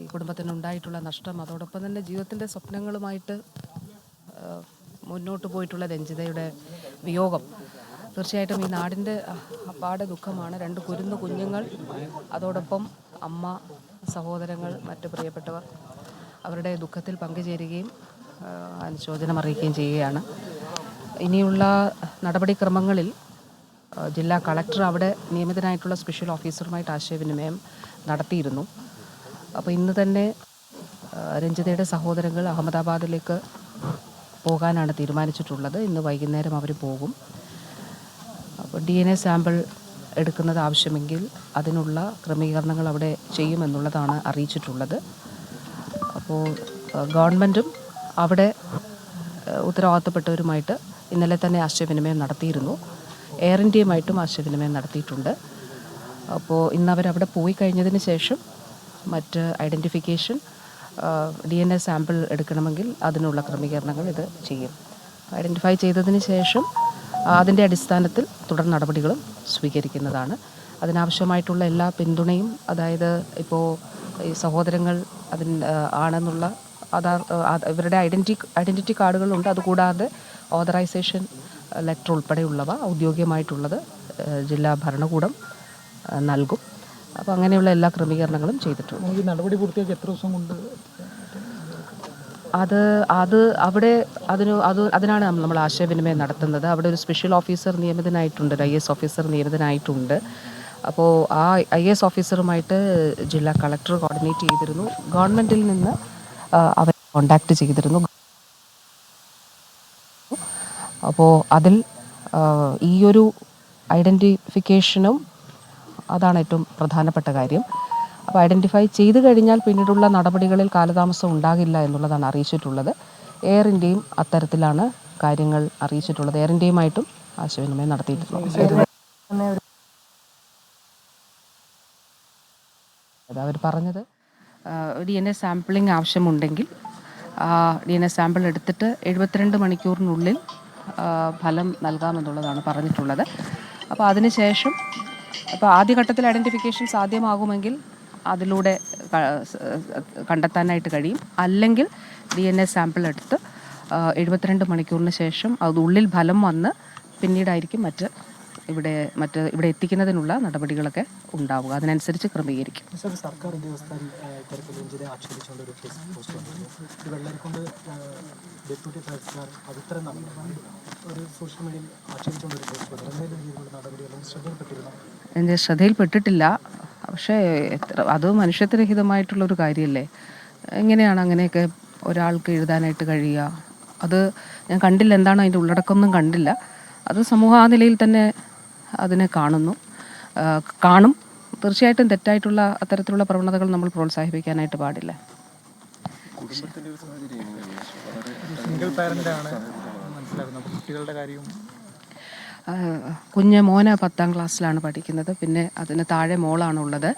ഈ കുടുംബത്തിനുണ്ടായിട്ടുള്ള നഷ്ടം അതോടൊപ്പം തന്നെ ജീവിതത്തിന്റെ സ്വപ്നങ്ങളുമായിട്ട് മുന്നോട്ട് പോയിട്ടുള്ള രഞ്ജിതയുടെ വിയോഗം. തീർച്ചയായിട്ടും ഈ നാടിന്റെ അപ്പാടെ ദുഃഖമാണ്. രണ്ട് കുരുന്നു കുഞ്ഞുങ്ങൾ അതോടൊപ്പം അമ്മ സഹോദരങ്ങൾ മറ്റ് പ്രിയപ്പെട്ടവർ അവരുടെ ദുഃഖത്തിൽ പങ്കുചേരുകയും അനുശോചനം അറിയിക്കുകയും ചെയ്യുകയാണ്. ഇനിയുള്ള നടപടിക്രമങ്ങളിൽ ജില്ലാ കളക്ടർ അവിടെ നിയമിതനായിട്ടുള്ള സ്പെഷ്യൽ ഓഫീസറുമായിട്ട് ആശയവിനിമയം നടത്തിയിരുന്നു. അപ്പോൾ ഇന്ന് തന്നെ രഞ്ജിതയുടെ സഹോദരങ്ങൾ അഹമ്മദാബാദിലേക്ക് പോകാനാണ് തീരുമാനിച്ചിട്ടുള്ളത്. ഇന്ന് വൈകുന്നേരം അവർ പോകും. അപ്പോൾ ഡി എൻ എ സാമ്പിൾ എടുക്കുന്നത് ആവശ്യമെങ്കിൽ അതിനുള്ള ക്രമീകരണങ്ങൾ അവിടെ ചെയ്യുമെന്നുള്ളതാണ് അറിയിച്ചിട്ടുള്ളത്. അപ്പോൾ ഗവൺമെന്റും അവിടെ ഉത്തരവാദിത്തപ്പെട്ടവരുമായിട്ട് ഇന്നലെ തന്നെ ആശയവിനിമയം നടത്തിയിരുന്നു. എയർ ഇന്ത്യയുമായിട്ടും ആശയവിനിമയം നടത്തിയിട്ടുണ്ട്. അപ്പോൾ ഇന്ന് അവരവിടെ പോയി കഴിഞ്ഞതിന് ശേഷം മറ്റ് identification D N A sample എടുക്കണമെങ്കിൽ അതിനുള്ള ക്രമീകരണങ്ങൾ ഇത് ചെയ്യും. ഐഡന്റിഫൈ ചെയ്തതിന് ശേഷം അതിന്റെ അടിസ്ഥാനത്തിൽ തുടർ നടപടികളും സ്വീകരിക്കുന്നതാണ്. അതിനാവശ്യമായിട്ടുള്ള എല്ലാ പിന്തുണയും അതായത് ഇപ്പോൾ ഈ സഹോദരങ്ങൾ അതിന് ആണെന്നുള്ള ആധാർ ഇവരുടെ ഐഡന്റി ഐഡന്റിറ്റി കാർഡുകളുണ്ട് അതുകൂടാതെ ഓതറൈസേഷൻ ലെറ്റർ ഉൾപ്പെടെയുള്ളവ ഔദ്യോഗികമായിട്ടുള്ളത് ജില്ലാ ഭരണകൂടം നൽകും. അപ്പോൾ അങ്ങനെയുള്ള എല്ലാ ക്രമീകരണങ്ങളും ചെയ്തിട്ടുണ്ട്. നടപടി പൂർത്തിയാക്കി എത്ര ദിവസം കൊണ്ട് അത് അത് അവിടെ അതിന് അത് അതിനാണ് നമ്മ- നമ്മൾ ആശയവിനിമയം നടത്തുന്നത്. അവിടെ ഒരു സ്പെഷ്യൽ ഓഫീസർ നിയമിതനായിട്ടുണ്ട് ഒരു ഐ എസ് ഓഫീസർ നിയമിതനായിട്ടുണ്ട്. അപ്പോൾ ആ ഐ എസ് ഓഫീസറുമായിട്ട് ജില്ലാ കളക്ടർ കോർഡിനേറ്റ് ചെയ്തിരുന്നു. ഗവൺമെന്റിൽ നിന്ന് അവർ കോണ്ടാക്ട് ചെയ്തിരുന്നു. അപ്പോൾ അതിൽ ഈ ഒരു ഐഡന്റിഫിക്കേഷനും അതാണ് ഏറ്റവും പ്രധാനപ്പെട്ട കാര്യം. അപ്പോൾ ഐഡന്റിഫൈ ചെയ്ത് കഴിഞ്ഞാൽ പിന്നീടുള്ള നടപടികളിൽ കാലതാമസം ഉണ്ടാകില്ല എന്നുള്ളതാണ് അറിയിച്ചിട്ടുള്ളത്. എയർ ഇന്ത്യയും അത്തരത്തിലാണ് കാര്യങ്ങൾ അറിയിച്ചിട്ടുള്ളത്. എയർ ഇന്ത്യയുമായിട്ടും ആശയവിനിമയം നടത്തിയിട്ടുണ്ട് അവർ പറഞ്ഞത്. ഡി എൻ എ സാമ്പിളിംഗ് ആവശ്യമുണ്ടെങ്കിൽ ഡി എൻ എ സാമ്പിൾ എടുത്തിട്ട് എഴുപത്തിരണ്ട് മണിക്കൂറിനുള്ളിൽ ഫലം നൽകാമെന്നുള്ളതാണ് പറഞ്ഞിട്ടുള്ളത്. അപ്പോൾ അതിനുശേഷം അപ്പോൾ ആദ്യഘട്ടത്തിൽ ഐഡന്റിഫിക്കേഷൻ സാധ്യമാകുമെങ്കിൽ അതിലൂടെ കണ്ടെത്താനായിട്ട് കഴിയും. അല്ലെങ്കിൽ ഡി എൻ എ സാമ്പിൾ എടുത്ത് എഴുപത്തിരണ്ട് മണിക്കൂറിന് ശേഷം അത് ഉള്ളിൽ ഫലം വന്ന് പിന്നീടായിരിക്കും മറ്റ് ഇവിടെ മറ്റ് ഇവിടെ എത്തിക്കുന്നതിനുള്ള നടപടികളൊക്കെ ഉണ്ടാവുക. അതിനനുസരിച്ച് ക്രമീകരിക്കും. സാർ സർക്കാർ ഉദ്യോഗസ്ഥൻ ഡെപ്യൂട്ടി തഹസിൽദാർ ഒരു സോഷ്യൽ മീഡിയയിൽ പോസ്റ്റ് വന്നു നടപടികളും ശ്രദ്ധയിൽപ്പെട്ടിരുന്നു? എന്റെ ശ്രദ്ധയിൽപ്പെട്ടിട്ടില്ല. പക്ഷേ എത്ര അത് മനുഷ്യത്വരഹിതമായിട്ടുള്ളൊരു കാര്യമല്ലേ എങ്ങനെയാണ് അങ്ങനെയൊക്കെ ഒരാൾക്ക് എഴുതാനായിട്ട് കഴിയുക? അത് ഞാൻ കണ്ടില്ല. എന്താണോ അതിന്റെ ഉള്ളടക്കമൊന്നും കണ്ടില്ല. അത് സമൂഹ ആ നിലയിൽ തന്നെ അതിനെ കാണുന്നു. കാണും. തീർച്ചയായിട്ടും തെറ്റായിട്ടുള്ള അത്തരത്തിലുള്ള പ്രവണതകൾ നമ്മൾ പ്രോത്സാഹിപ്പിക്കാനായിട്ട് പാടില്ല. കുഞ്ഞ് മോന് പത്താം ക്ലാസ്സിലാണ് പഠിക്കുന്നത്. പിന്നെ അതിന് താഴെ മോളാണുള്ളത്.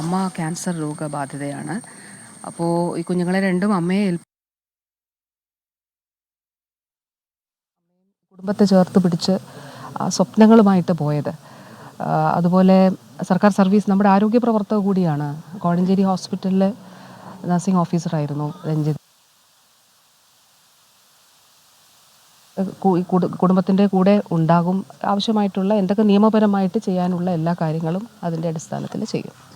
അമ്മ ക്യാൻസർ രോഗബാധിതയാണ്. അപ്പോൾ ഈ കുഞ്ഞുങ്ങളെ രണ്ടും അമ്മയെ കുടുംബത്തെ ചേർത്ത് പിടിച്ച് സ്വപ്നങ്ങളുമായിട്ട് പോയത്. അതുപോലെ സർക്കാർ സർവീസ് നമ്മുടെ ആരോഗ്യ പ്രവർത്തക കൂടിയാണ്. കോഴഞ്ചേരി ഹോസ്പിറ്റലിൽ നഴ്സിംഗ് ഓഫീസറായിരുന്നു ഈ കുടുംബത്തിന്റെ കൂടെ ഉണ്ടാകും. ആവശ്യമായിട്ടുള്ള എന്തൊക്കെ നിയമപരമായിട്ട് ചെയ്യാനുള്ള എല്ലാ കാര്യങ്ങളും അതിന്റെ അടിസ്ഥാനത്തിൽ ചെയ്യും.